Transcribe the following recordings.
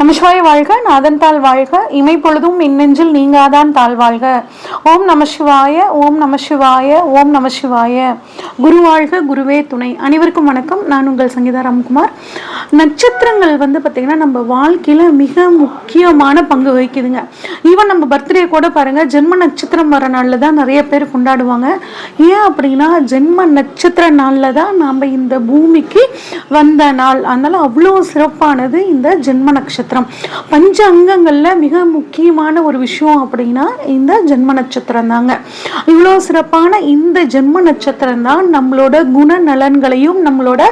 நமசிவாய வாழ்க நாதன் தாழ் வாழ்க இமை பொழுதும் மின்னெஞ்சில் நீங்காதான் தாழ் வாழ்க. ஓம் நமசிவாய ஓம் நமசிவாய ஓம் நமசிவாய. குரு வாழ்க குருவே துணை. அனைவருக்கும் வணக்கம். நான் உங்கள் சங்கீதா ராம்குமார். நட்சத்திரங்கள் வந்து பார்த்திங்கன்னா நம்ம வாழ்க்கையில் மிக முக்கியமான பங்கு வகிக்குதுங்க. ஈவன் நம்ம பர்த்டே கூட பாருங்கள் ஜென்ம நட்சத்திரம் வர நாளில் தான் நிறைய பேர் கொண்டாடுவாங்க. ஏன் அப்படின்னா ஜென்ம நட்சத்திர நாளில் தான் நாம் இந்த பூமிக்கு வந்த நாள். அதனால் அவ்வளோ சிறப்பானது இந்த ஜென்ம நட்சத்திரம். பஞ்ச அங்கங்களில் மிக முக்கியமான ஒரு விஷயம் அப்படின்னா இந்த ஜென்ம நட்சத்திரம் தாங்க இவ்வளோ சிறப்பான இந்த ஜென்ம நட்சத்திரம் தான் நம்மளோட குணநலன்களையும் நம்மளோட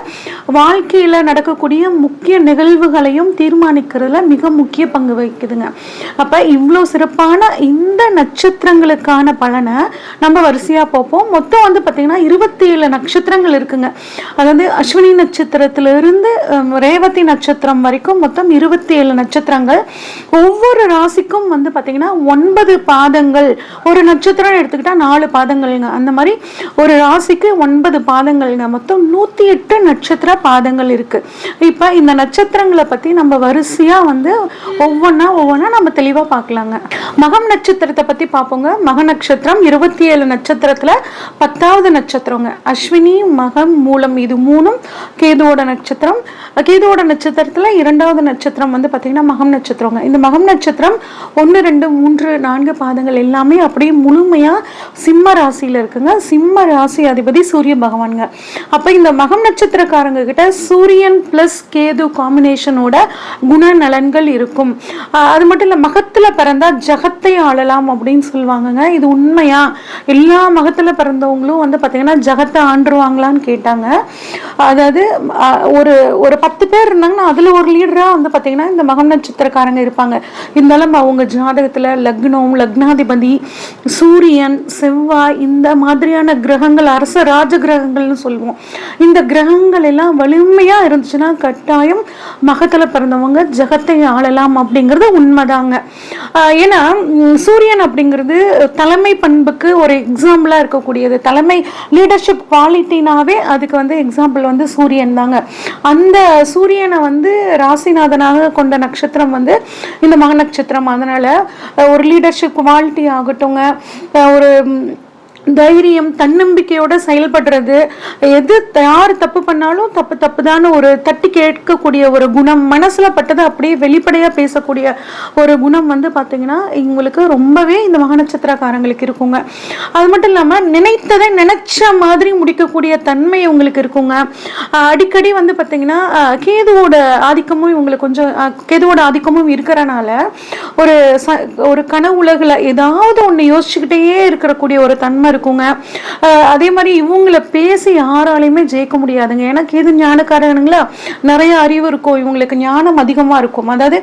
வாழ்க்கையில் நடக்கக்கூடிய முக்கிய நிகழ்வுகளையும் தீர்மானிக்கிறதுல மிக முக்கிய பங்கு வகிக்குதுங்க. அப்போ இவ்வளோ சிறப்பான இந்த நட்சத்திரங்களுக்கான பலனை நம்ம வரிசையாக பார்ப்போம். மொத்தம் வந்து பார்த்திங்கன்னா இருபத்தி ஏழு நட்சத்திரங்கள் இருக்குங்க. அதாவது அஸ்வினி நட்சத்திரத்திலிருந்து ரேவதி நட்சத்திரம் வரைக்கும் மொத்தம் இருபத்தி ஏழு நட்சத்திரங்கள் ஒவ்வொரு ராசிக்கும் வந்து பார்த்திங்கன்னா ஒன்பது பாதங்கள். ஒரு நட்சத்திரம் எடுத்துக்கிட்டால் நாலு பாதங்கள்ங்க. அந்த மாதிரி ஒரு ராசிக்கு ஒன்பது பாதங்கள்ங்க மொத்தம் நூற்றி எட்டு நட்சத்திர பாதங்கள் இருக்குது இப்போ இந்த நட்சத்திரங்களை பற்றி நம்ம வரிசையாக வந்து ஒவ்வொன்றா ஒவ்வொன்றா நம்ம தெளிவாக பார்க்கலாங்க மகம் நட்சத்திரத்தை பற்றி பார்ப்போங்க மக நட்சத்திரம் இருபத்தி ஏழு நட்சத்திரத்தில் பத்தாவது நட்சத்திரங்க. அஸ்வினி மகம் மூலம் இது மூணும் கேதுவோட நட்சத்திரம். கேதுவோட நட்சத்திரத்தில் இரண்டாவது நட்சத்திரம் வந்து பார்த்தீங்கன்னா மகம் நட்சத்திரங்க. இந்த மகம் நட்சத்திரம் ஒன்று ரெண்டு மூன்று நான்கு பாதங்கள் எல்லாமே அப்படியே முழுமையாக சிம்ம ராசியில் இருக்குங்க. சிம்ம ராசி அதிபதி சூரிய பகவானுங்க. அப்போ இந்த மகம் நட்சத்திரக்காரங்க கிட்ட சூரியன் ப்ளஸ் கேது காம்பினேஷனோட குணநலன்கள் இருக்கும். அது மட்டும் இல்லை மகத்தில் பிறந்தா ஜகத்தை ஆளலாம் அப்படின்னு சொல்லுவாங்கங்க. இது உண்மையா? எல்லா மகத்தில் பிறந்தவங்களும் வந்து பார்த்தீங்கன்னா ஜகத்தை ஆண்டுருவாங்களான்னு கேட்டாங்க. அதாவது ஒரு ஒரு பத்து பேர் இருந்தாங்கன்னா அதில் ஒரு லீடராக வந்து பார்த்தீங்கன்னா இந்த மகம் நட்சத்திரக்காரங்க இருப்பாங்க. இருந்தாலும் அவங்க ஜாதகத்தில் லக்னம் லக்னாதிபதி சூரியன் செவ்வாய் இந்த மாதிரியான கிரகங்கள் அரச ராஜ கிரகங்கள்னு சொல்லுவோம். இந்த கிரகங்கள் எல்லாம் வலிமையாக இருந்துச்சுன்னா கட்டாயம் மகத்தில் பிறந்தவங்க ஜகத்தை ஆளலாம் அப்படிங்கிறது உண்மைதாங்க. ஏன்னா சூரியன் அப்படிங்கிறது தலைமை பண்புக்கு ஒரு எக்ஸாம்பிளாக இருக்கக்கூடியது. தலைமை லீடர்ஷிப் குவாலிட்டினாவே அதுக்கு வந்து எக்ஸாம்பிள் வந்து சூரியன் தாங்க. அந்த சூரியனை வந்து ராசிநாதனாக கொண்ட நட்சத்திரம் வந்து இந்த மக நட்சத்திரம் அதனால ஒரு லீடர்ஷிப் குவாலிட்டி ஆகட்டுங்க. ஒரு தைரியம் தன்னம்பிக்கையோட செயல்படுறது. எது யார் தப்பு பண்ணாலும் தப்பு தப்புதான்னு ஒரு தட்டி கேட்கக்கூடிய ஒரு குணம் மனசுல பட்டதை அப்படியே வெளிப்படையா பேசக்கூடிய ஒரு குணம் வந்து பாத்தீங்கன்னா இவங்களுக்கு ரொம்பவே இந்த மக நட்சத்திரக்காரங்களுக்கு இருக்குங்க. அது மட்டும் இல்லாம நினைத்ததை நினைச்ச மாதிரி முடிக்கக்கூடிய தன்மை இவங்களுக்கு இருக்குங்க. அடிக்கடி வந்து பாத்தீங்கன்னா கேதுவோட ஆதிக்கமும் இவங்களுக்கு கொஞ்சம் கேதுவோட ஆதிக்கமும் இருக்கிறனால ஒரு ச ஒரு கன உலகில் ஏதாவது ஒன்று யோசிச்சுக்கிட்டே இருக்கக்கூடிய ஒரு தன்மை இருக்குங்க அதே மாதிரி இவங்களை பேசி யாராலையுமே ஜெயிக்க முடியாதுங்க. ஏன்னா கேது ஞானக்காரனுங்களா? நிறைய அறிவு இருக்கும் இவங்களுக்கு ஞானம் அதிகமாக இருக்கும். அதாவது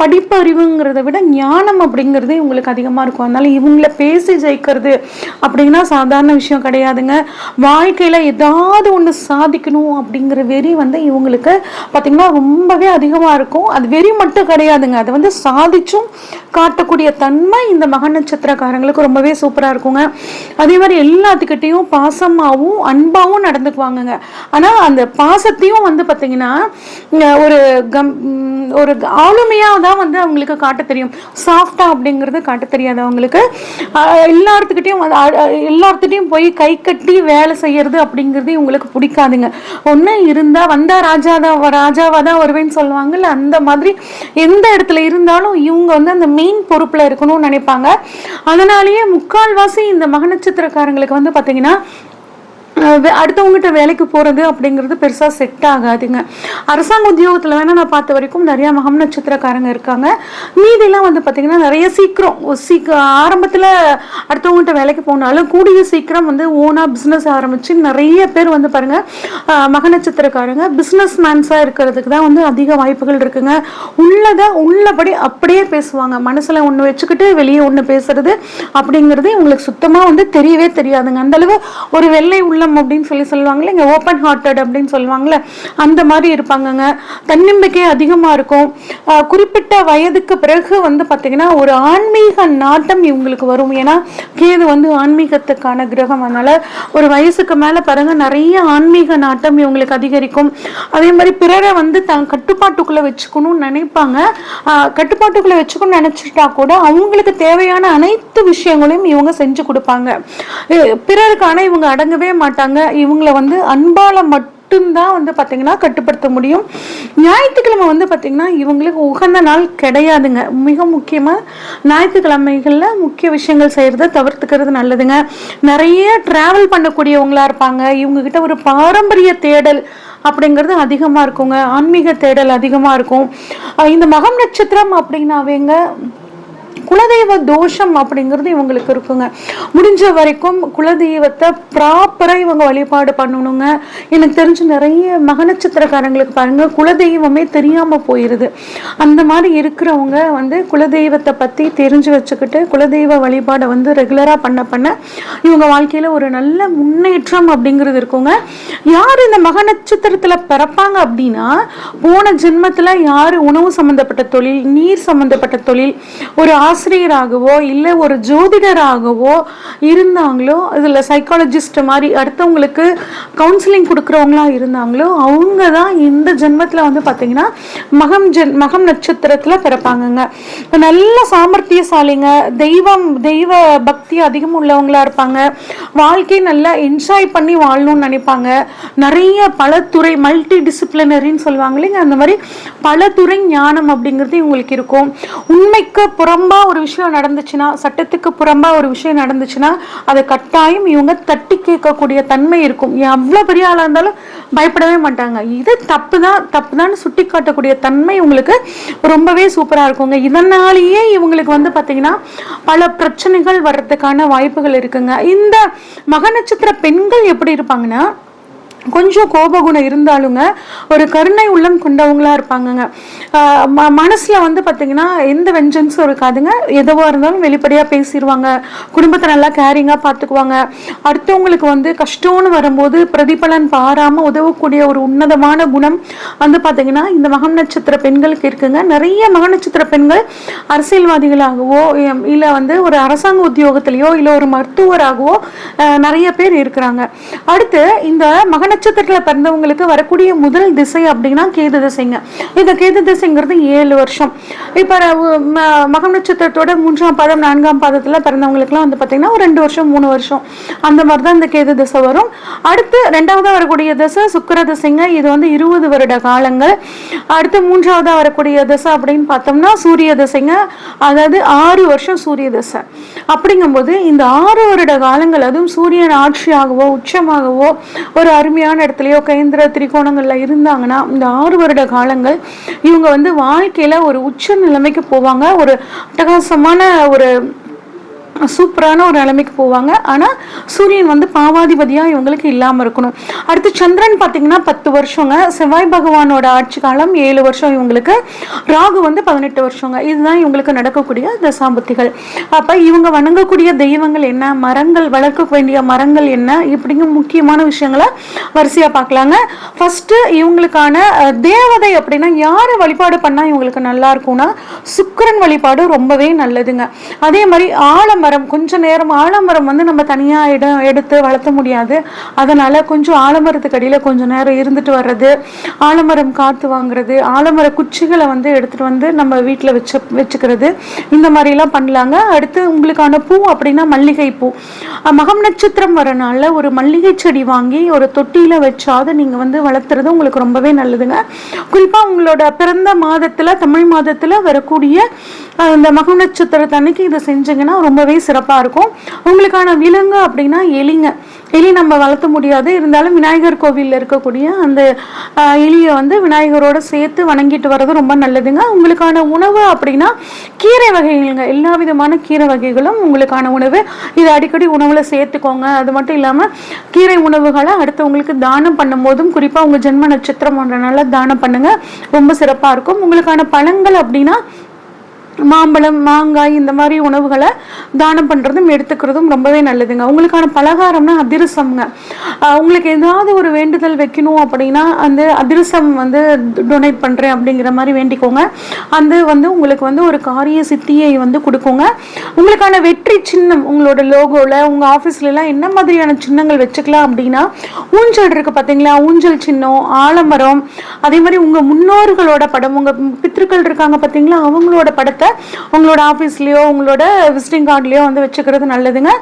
படிப்பு அறிவுங்கிறத விட ஞானம் அப்படிங்கிறது இவங்களுக்கு அதிகமாக இருக்கும். அதனால இவங்களை பேசி ஜெயிக்கிறது அப்படின்னா சாதாரண விஷயம் கிடையாதுங்க. வாழ்க்கையில் ஏதாவது ஒன்று சாதிக்கணும் அப்படிங்கிற வெறி வந்து இவங்களுக்கு பார்த்திங்கன்னா ரொம்பவே அதிகமாக இருக்கும். அது வெறி மட்டும் கிடையாதுங்க. அதை வந்து சாதிச்சும் காட்டக்கூடிய தன்மை இந்த மக நட்சத்திரக்காரங்களுக்கு ரொம்பவே சூப்பராக இருக்குங்க. அது மாதிரி எல்லாத்துக்கிட்டேயும் பாசமாகவும் அன்பாகவும் நடந்துக்குவாங்கங்க. ஆனால் அந்த பாசத்தையும் வந்து பார்த்திங்கன்னா ஒரு கம் ஒரு ஆளுமையாக தான் வந்து அவங்களுக்கு காட்ட தெரியும். சாஃப்டாக அப்படிங்கிறது காட்ட தெரியாது அவங்களுக்கு. எல்லாத்துக்கிட்டையும் எல்லாத்துட்டையும் போய் கை கட்டி வேலை செய்யறது அப்படிங்கிறது இவங்களுக்கு பிடிக்காதுங்க. ஒன்று இருந்தால் வந்தால் ராஜா தான் ராஜாவாக தான் வருவேன்னு சொல்லுவாங்கல்ல அந்த மாதிரி எந்த இடத்துல இருந்தாலும் இவங்க வந்து அந்த மெயின் பொறுப்பில் இருக்கணும்னு நினைப்பாங்க. அதனாலேயே முக்கால்வாசி இந்த மகநட்சத்திர நட்சத்திரக்காரங்களுக்கு வந்து பார்த்தீங்கன்னா அடுத்தவங்ககிட்ட வேலைக்கு போகிறது அப்படிங்கிறது பெருசாக செட் ஆகாதுங்க. அரசாங்க உத்தியோகத்தில் வேணால் நான் பார்த்த வரைக்கும் நிறையா மகம் நட்சத்திரக்காரங்க இருக்காங்க. மீதிலாம் வந்து பார்த்திங்கன்னா நிறைய சீக்கிரம் சீக்க சீக்கிரம் ஆரம்பத்தில் அடுத்தவங்ககிட்ட வேலைக்கு போனாலும் கூடிய சீக்கிரம் வந்து ஓனாக பிஸ்னஸ் ஆரம்பித்து நிறைய பேர் வந்து பாருங்கள் மக நட்சத்திரக்காரங்க பிஸ்னஸ் மேன்ஸாக இருக்கிறதுக்கு தான் வந்து அதிக வாய்ப்புகள் இருக்குங்க. உள்ளதை உள்ளபடி அப்படியே பேசுவாங்க. மனசில் ஒன்று வச்சுக்கிட்டு வெளியே ஒன்று பேசுறது அப்படிங்கிறது இவங்களுக்கு சுத்தமாக வந்து தெரியவே தெரியாதுங்க. அந்த அளவு ஒரு வெள்ளை உள்ள உள்ளம் அப்படின்னு சொல்லி சொல்லுவாங்களே இங்கே ஓப்பன் ஹார்ட்டட் அப்படின்னு சொல்லுவாங்களே அந்த மாதிரி இருப்பாங்கங்க. தன்னம்பிக்கை அதிகமாக இருக்கும். குறிப்பிட்ட வயதுக்கு பிறகு வந்து பார்த்திங்கன்னா ஒரு ஆன்மீக நாட்டம் இவங்களுக்கு வரும். ஏன்னா கேது வந்து ஆன்மீகத்துக்கான கிரகம். அதனால ஒரு வயசுக்கு மேலே பாருங்க நிறைய ஆன்மீக நாட்டம் இவங்களுக்கு அதிகரிக்கும். அதே மாதிரி பிறரை வந்து தான் கட்டுப்பாட்டுக்குள்ளே வச்சுக்கணும்னு நினைப்பாங்க. ஆஹ் கட்டுப்பாட்டுக்குள்ளே வச்சுக்கணும்னு நினச்சிட்டா கூட அவங்களுக்கு தேவையான அனைத்து விஷயங்களையும் இவங்க செஞ்சு கொடுப்பாங்க. பிறருக்கான இவங்க அடங்கவே மாட்டாங்க. இவங்களை வந்து அன்பால மட்டும்தான் வந்து பார்த்தீங்கன்னா கட்டுப்படுத்த முடியும். ஞாயிற்றுக்கிழமை வந்து பார்த்தீங்கன்னா இவங்களுக்கு உகந்த நாள் கிடையாதுங்க. மிக முக்கியமாக ஞாயிற்றுக்கிழமைகளில் முக்கிய விஷயங்கள் செய்கிறத தவிர்த்துக்கிறது நல்லதுங்க. நிறைய ட்ராவல் பண்ணக்கூடியவங்களா இருப்பாங்க. இவங்கக்கிட்ட ஒரு பாரம்பரிய தேடல் அப்படிங்கிறது அதிகமாக இருக்குங்க. ஆன்மீக தேடல் அதிகமாக இருக்கும். இந்த மகம் நட்சத்திரம் அப்படின்னாவேங்க குலதெய்வ தோஷம் அப்படிங்கிறது இவங்களுக்கு இருக்குங்க. முடிஞ்ச வரைக்கும் குலதெய்வத்தை ப்ராப்பராக இவங்க வழிபாடு பண்ணணுங்க. எனக்கு தெரிஞ்சு நிறைய மகநட்சத்திரக்காரங்களுக்கு பாருங்க குலதெய்வமே தெரியாமல் போயிடுது அந்த மாதிரி இருக்கிறவங்க வந்து குலதெய்வத்தை பற்றி தெரிஞ்சு வச்சுக்கிட்டு குலதெய்வ வழிபாடை வந்து ரெகுலராக பண்ண பண்ண இவங்க வாழ்க்கையில் ஒரு நல்ல முன்னேற்றம் அப்படிங்கிறது இருக்குங்க. யார் இந்த மக நட்சத்திரத்தில் பிறப்பாங்க அப்படின்னா போன ஜென்மத்தில் யார் உணவு சம்மந்தப்பட்ட தொழில் நீர் சம்மந்தப்பட்ட தொழில் ஒரு ஆசிரியராகவோ இல்லை ஒரு ஜோதிடராகவோ இருந்தாங்களோ இதில் சைக்காலஜிஸ்ட் மாதிரி அடுத்தவங்களுக்கு கவுன்சிலிங் கொடுக்குறவங்களா இருந்தாங்களோ அவங்க தான் இந்த ஜென்மத்தில் வந்து பார்த்தீங்கன்னா மகம் ஜென் மகம் நட்சத்திரத்தில் பிறப்பாங்கங்க. நல்ல சாமர்த்தியசாலிங்க தெய்வம் தெய்வ பக்தி அதிகம் உள்ளவங்களா இருப்பாங்க. வாழ்க்கையை நல்லா என்ஜாய் பண்ணி வாழணும்னு நினைப்பாங்க. நிறைய பல துறை மல்டி டிசிப்ளினரின்னு சொல்லுவாங்க இல்லைங்க அந்த மாதிரி பல துறை ஞானம் அப்படிங்கிறது இவங்களுக்கு இருக்கும். உண்மைக்கு புறம் புறம்பா ஒரு விஷயம் நடந்துச்சுன்னா சட்டத்துக்கு புறம்பா ஒரு விஷயம் நடந்துச்சுன்னா அதை கட்டாயம் இவங்க தட்டி கேட்கக்கூடிய தன்மை இருக்கும். எவ்வளோ பெரிய ஆளாக இருந்தாலும் பயப்படவே மாட்டாங்க. இது தப்பு தான் தப்பு தான் சுட்டி காட்டக்கூடிய தன்மை இவங்களுக்கு ரொம்பவே சூப்பராக இருக்குங்க. இதனாலேயே இவங்களுக்கு வந்து பார்த்தீங்கன்னா பல பிரச்சனைகள் வர்றதுக்கான வாய்ப்புகள் இருக்குங்க. இந்த மக நட்சத்திர பெண்கள் எப்படி இருப்பாங்கன்னா கொஞ்சம் கோபகுணம் இருந்தாலுங்க ஒரு கருணை உள்ளம் கொண்டவங்களா இருப்பாங்கங்க. ம- மனசில் வந்து பார்த்தீங்கன்னா எந்த வெஞ்சன்ஸும் இருக்காதுங்க. எதுவாக இருந்தாலும் வெளிப்படையாக பேசிடுவாங்க குடும்பத்தை நல்லா கேரிங்காக பார்த்துக்குவாங்க அடுத்தவங்களுக்கு வந்து கஷ்டம்னு வரும்போது பிரதிபலன் பாராமல் உதவக்கூடிய ஒரு உன்னதமான குணம் வந்து பார்த்தீங்கன்னா இந்த மகம் நட்சத்திர பெண்களுக்கு இருக்குங்க. நிறைய மக நட்சத்திர பெண்கள் அரசியல்வாதிகளாகவோ இல்லை வந்து ஒரு அரசாங்க உத்தியோகத்திலேயோ இல்லை ஒரு மருத்துவராகவோ நிறைய பேர் இருக்கிறாங்க. அடுத்து இந்த மக நட்சத்திரத்தில் பிறந்தவங்களுக்கு வரக்கூடிய முதல் திசை அப்படின்னா கேது திசைங்க. இந்த கேது திசைங்கிறது ஏழு வருஷம். இப்போ மகம் நட்சத்திரத்தோட மூன்றாம் பாதம் நான்காம் பாதத்தில் பிறந்தவங்களுக்குலாம் வந்து பார்த்தீங்கன்னா ஒரு ரெண்டு வருஷம் மூணு வருஷம். அந்த மாதிரி தான் இந்த கேது திசை வரும். அடுத்து ரெண்டாவதாக வரக்கூடிய திசை சுக்கிர திசைங்க. இது வந்து இருபது வருட காலங்கள். அடுத்து மூன்றாவதாக வரக்கூடிய திசை அப்படின்னு பார்த்தோம்னா சூரிய திசைங்க. அதாவது ஆறு வருஷம் சூரிய திசை. அப்படிங்கும்போது இந்த ஆறு வருட காலங்கள் அதுவும் சூரியன் ஆட்சியாகவோ உச்சமாகவோ ஒரு அருமையான இடத்துலையோ கேந்திர திரிகோணங்கள்ல இருந்தாங்கன்னா இந்த ஆறு வருட காலங்கள் இவங்க வந்து வாழ்க்கையில ஒரு உச்ச நிலைமைக்கு போவாங்க. ஒரு அட்டகாசமான ஒரு சூப்பரான ஒரு நிலைமைக்கு போவாங்க. ஆனால் சூரியன் வந்து பாவாதிபதியாக இவங்களுக்கு இல்லாமல் இருக்கணும். அடுத்து சந்திரன் பார்த்தீங்கன்னா பத்து வருஷங்க. செவ்வாய் பகவானோட ஆட்சி காலம் ஏழு வருஷம் இவங்களுக்கு. ராகு வந்து பதினெட்டு வருஷங்க. இதுதான் இவங்களுக்கு நடக்கக்கூடிய தசாபுத்திகள். அப்போ இவங்க வணங்கக்கூடிய தெய்வங்கள் என்ன? மரங்கள் வளர்க்க வேண்டிய மரங்கள் என்ன? இப்படிங்க முக்கியமான விஷயங்களை வரிசையாக பார்க்கலாங்க ஃபஸ்ட்டு இவங்களுக்கான தேவதை அப்படின்னா யாரை வழிபாடு பண்ணால் இவங்களுக்கு நல்லா இருக்கும்னா சுக்கரன் வழிபாடு ரொம்பவே நல்லதுங்க. அதே மாதிரி ஆழம் ஆலமரம் கொஞ்ச நேரம் ஆலமரம் வந்து நம்ம தனியாக இடம் எடுத்து வளர்த்த முடியாது. அதனால் கொஞ்சம் ஆலமரத்துக்கு அடியில் கொஞ்சம் நேரம் இருந்துட்டு வர்றது ஆலமரம் காற்று வாங்குறது ஆலமர குச்சிகளை வந்து எடுத்துட்டு வந்து நம்ம வீட்டில் வச்சு வச்சுக்கிறது இந்த மாதிரிலாம் பண்ணலாங்க. அடுத்து உங்களுக்கான பூ அப்படின்னா மல்லிகை பூ மகம் நட்சத்திரம் வரனால ஒரு மல்லிகை செடி வாங்கி ஒரு தொட்டியில் வச்சாது நீங்கள் வந்து வளர்த்துறது உங்களுக்கு ரொம்பவே நல்லதுங்க. குறிப்பாக உங்களோட பிறந்த மாதத்தில் தமிழ் மாதத்தில் வரக்கூடிய இந்த மகம் நட்சத்திரத்தன்னைக்கு இதை செஞ்சீங்கன்னா ரொம்பவே சிறப்பாக இருக்கும். உங்களுக்கான விலங்கு அப்படின்னா எலிங்க. எலி நம்ம வளர்த்த முடியாது. இருந்தாலும் விநாயகர் கோவிலில் இருக்கக்கூடிய அந்த எலியை வந்து விநாயகரோட சேர்த்து வணங்கிட்டு வர்றது ரொம்ப நல்லதுங்க. உங்களுக்கான உணவு அப்படின்னா கீரை வகைகளுங்க. எல்லா விதமான கீரை வகைகளும் உங்களுக்கான உணவு. இதை அடிக்கடி உணவில் சேர்த்துக்கோங்க. அது மட்டும் இல்லாமல் கீரை உணவுகளை அடுத்தவங்களுக்கு தானம் பண்ணும்போதும் குறிப்பாக உங்கள் ஜென்ம நட்சத்திரம் பண்ணுறதுனால தானம் பண்ணுங்கள் ரொம்ப சிறப்பாக இருக்கும். உங்களுக்கான பழங்கள் அப்படின்னா மாம்பழம் மாங்காய் இந்த மாதிரி உணவுகளை தானம் பண்ணுறதும் எடுத்துக்கிறதும் ரொம்பவே நல்லதுங்க. உங்களுக்கான பலகாரம்னா அதிரசம்ங்க. உங்களுக்கு ஏதாவது ஒரு வேண்டுதல் வைக்கணும் அப்படின்னா அந்த அதிரசம் வந்து டொனேட் பண்ணுறேன் அப்படிங்கிற மாதிரி வேண்டிக்கோங்க. அந்த வந்து உங்களுக்கு வந்து ஒரு காரிய சித்தியை வந்து கொடுக்குங்க. உங்களுக்கான வெற்றி சின்னம் உங்களோட லோகோவில் உங்கள் ஆஃபீஸ்லலாம் என்ன மாதிரியான சின்னங்கள் வச்சுக்கலாம் அப்படின்னா ஊஞ்சல் இருக்குது பார்த்தீங்களா ஊஞ்சல் சின்னம் ஆலமரம் அதே மாதிரி உங்கள் முன்னோர்களோட படம் உங்கள் பித்திருக்கள் இருக்காங்க பார்த்தீங்களா அவங்களோட படத்தை உங்களோட ஆஃபீஸ்லேயோ உங்களோட விசிட்டிங் கார்ட்லேயோ வந்து வச்சுக்கிறது நல்லதுங்க.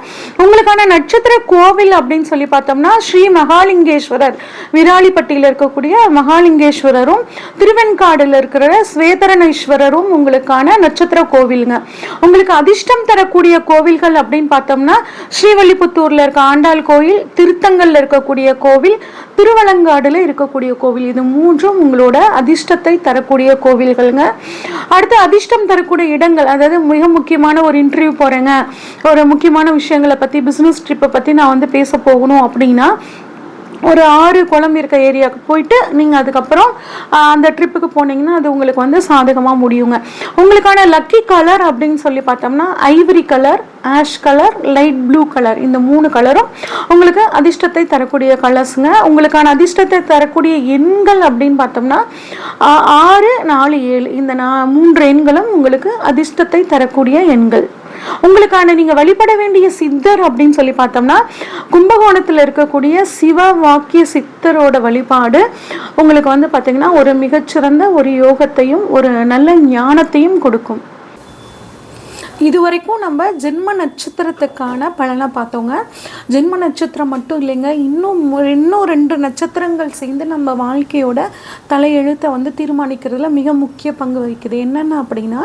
உங்களுக்கான நட்சத்திர கோவில் அப்படின்னு சொல்லி பார்த்தோம்னா ஸ்ரீ மகாலிங்கேஸ்வரர். விராலிப்பட்டியில் இருக்கக்கூடிய மகாலிங்கேஸ்வரரும் திருவெண்காடில் இருக்கிற ஸ்வேதரணேஸ்வரரும் உங்களுக்கான நட்சத்திர கோவிலுங்க. உங்களுக்கு அதிர்ஷ்டம் தரக்கூடிய கோவில்கள் அப்படின்னு பார்த்தோம்னா ஸ்ரீவல்லிபுத்தூர்ல இருக்க ஆண்டாள் கோயில் திருத்தங்கல்ல இருக்கக்கூடிய கோவில் திருவலங்காடுல இருக்கக்கூடிய கோவில். இது மூன்றும் உங்களோட அதிர்ஷ்டத்தை தரக்கூடிய கோவில்கள்ங்க. அடுத்து அதிர்ஷ்டம் இருக்கக்கூடிய இடங்கள் அதாவது மிக முக்கியமான ஒரு இன்டர்வியூ போகிறேங்க ஒரு முக்கியமான விஷயங்களை பத்தி பிசினஸ் ட்ரிப்பை பத்தி நான் வந்து பேச போகணும் அப்படின்னா ஒரு ஆறு குளம் இருக்க ஏரியாவுக்கு போயிட்டு நீங்கள் அதுக்கப்புறம் அந்த ட்ரிப்புக்கு போனீங்கன்னா அது உங்களுக்கு வந்து சாதகமாக முடியுங்க. உங்களுக்கான லக்கி கலர் அப்படின்னு சொல்லி பார்த்தோம்னா ivory colour ash colour light blue colour. இந்த மூணு கலரும் உங்களுக்கு அதிர்ஷ்டத்தை தரக்கூடிய கலர்ஸுங்க. உங்களுக்கான அதிர்ஷ்டத்தை தரக்கூடிய எண்கள் அப்படின்னு பார்த்தோம்னா ஆறு நாலு ஏழு. இந்த நா மூன்று எண்களும் உங்களுக்கு அதிர்ஷ்டத்தை தரக்கூடிய எண்கள். உங்களுக்கான நீங்க வழிபட வேண்டிய சித்தர் அப்படின்னு சொல்லி பார்த்தோம்னா கும்பகோணத்துல இருக்கக்கூடிய சிவ வாக்கிய சித்தரோட வழிபாடு உங்களுக்கு வந்து பார்த்தீங்கன்னா ஒரு மிகச்சிறந்த ஒரு யோகத்தையும் ஒரு நல்ல ஞானத்தையும் கொடுக்கும். இதுவரைக்கும் நம்ம ஜென்ம நட்சத்திரத்துக்கான பலனை பார்த்தோங்க. ஜென்ம நட்சத்திரம் மட்டும் இல்லைங்க இன்னும் இன்னும் ரெண்டு நட்சத்திரங்கள் சேர்ந்து நம்ம வாழ்க்கையோட தலையெழுத்தை வந்து தீர்மானிக்கிறதுல மிக முக்கிய பங்கு வகிக்குது. என்னென்ன அப்படின்னா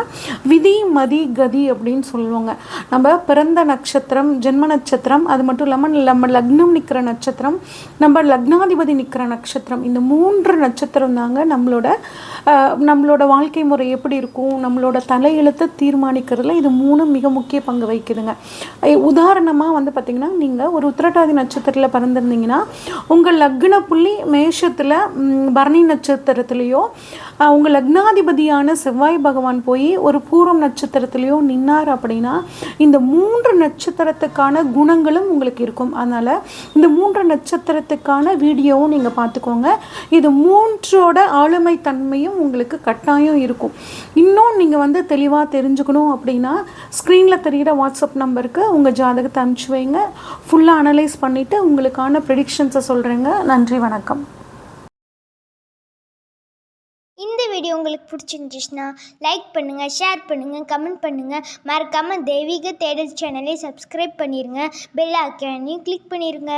விதி மதி கதி அப்படின்னு சொல்லுவாங்க. நம்ம பிறந்த நட்சத்திரம் ஜென்ம நட்சத்திரம் அது மட்டும் இல்லாமல் நம்ம லக்னம் நிற்கிற நட்சத்திரம் நம்ம லக்னாதிபதி நிற்கிற நட்சத்திரம் இந்த மூன்று நட்சத்திரம் தாங்க நம்மளோட நம்மளோட வாழ்க்கை முறை எப்படி இருக்கும் நம்மளோட தலையெழுத்தை தீர்மானிக்கிறதுல இது மூணு மிக முக்கிய பங்கு வகிக்குதுங்க. உதாரணமாக வந்து பார்த்திங்கன்னா நீங்கள் ஒரு உத்திரட்டாதி நட்சத்திரத்தில் பிறந்திருந்தீங்கன்னா உங்கள் லக்ன புள்ளி மேஷத்தில் பரணி நட்சத்திரத்துலேயோ உங்கள் லக்னாதிபதியான செவ்வாய் பகவான் போய் ஒரு பூர்வம் நட்சத்திரத்துலேயோ நின்னார் அப்படின்னா இந்த மூன்று நட்சத்திரத்துக்கான குணங்களும் உங்களுக்கு இருக்கும். அதனால் இந்த மூன்று நட்சத்திரத்துக்கான வீடியோவும் நீங்கள் பார்த்துக்கோங்க இது மூன்றோட ஆளுமை தன்மையும் உங்களுக்கு கட்டாயம் இருக்கும். இன்னும் நீங்கள் வந்து தெளிவாக தெரிஞ்சுக்கணும் அப்படின்னா ஸ்க்ரீனில் தெரிகிற வாட்ஸ்அப் நம்பருக்கு உங்கள் ஜாதகத்தை அனுப்பிச்சு வைங்க. ஃபுல்லாக அனலைஸ் பண்ணிவிட்டு உங்களுக்கான ப்ரெடிக்ஷன்ஸை சொல்கிறேங்க நன்றி வணக்கம். இந்த வீடியோ உங்களுக்கு பிடிச்சிருந்துச்சுன்னா லைக் பண்ணுங்கள் ஷேர் பண்ணுங்கள் கமெண்ட் பண்ணுங்கள் மறக்காமல் தெய்வீக தேடல் சேனலை சப்ஸ்கிரைப் பண்ணிடுங்க பெல் ஐக்கானையும் கிளிக் பண்ணிடுங்க